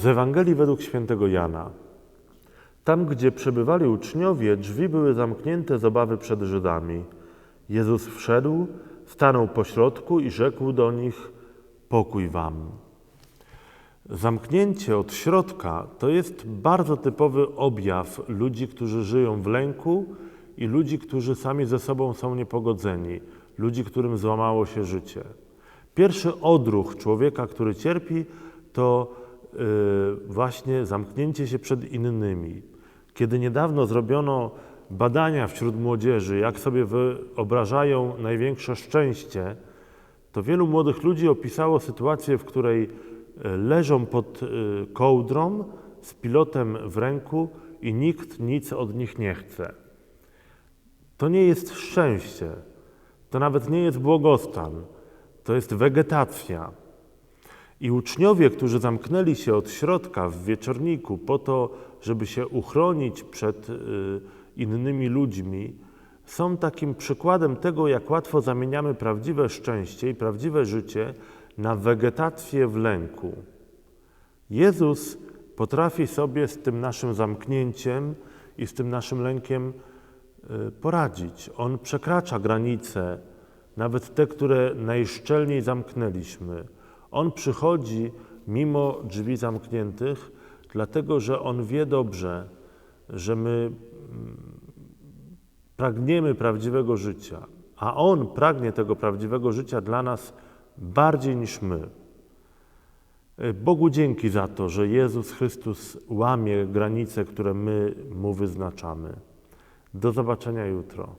z Ewangelii według świętego Jana. Tam, gdzie przebywali uczniowie, drzwi były zamknięte z obawy przed Żydami. Jezus wszedł, stanął pośrodku i rzekł do nich: Pokój wam. Zamknięcie od środka to jest bardzo typowy objaw ludzi, którzy żyją w lęku i ludzi, którzy sami ze sobą są niepogodzeni, ludzi, którym złamało się życie. Pierwszy odruch człowieka, który cierpi, to właśnie zamknięcie się przed innymi. Kiedy niedawno zrobiono badania wśród młodzieży, jak sobie wyobrażają największe szczęście, to wielu młodych ludzi opisało sytuację, w której e, leżą pod e, kołdrą z pilotem w ręku i nikt nic od nich nie chce. To nie jest szczęście, to nawet nie jest błogostan, to jest wegetacja. I uczniowie, którzy zamknęli się od środka w wieczorniku po to, żeby się uchronić przed y, innymi ludźmi, są takim przykładem tego, jak łatwo zamieniamy prawdziwe szczęście i prawdziwe życie na wegetację w lęku. Jezus potrafi sobie z tym naszym zamknięciem i z tym naszym lękiem y, poradzić. On przekracza granice, nawet te, które najszczelniej zamknęliśmy. On przychodzi mimo drzwi zamkniętych, dlatego że On wie dobrze, że my mm, pragniemy prawdziwego życia, a On pragnie tego prawdziwego życia dla nas bardziej niż my. Bogu dzięki za to, że Jezus Chrystus łamie granice, które my Mu wyznaczamy. Do zobaczenia jutro.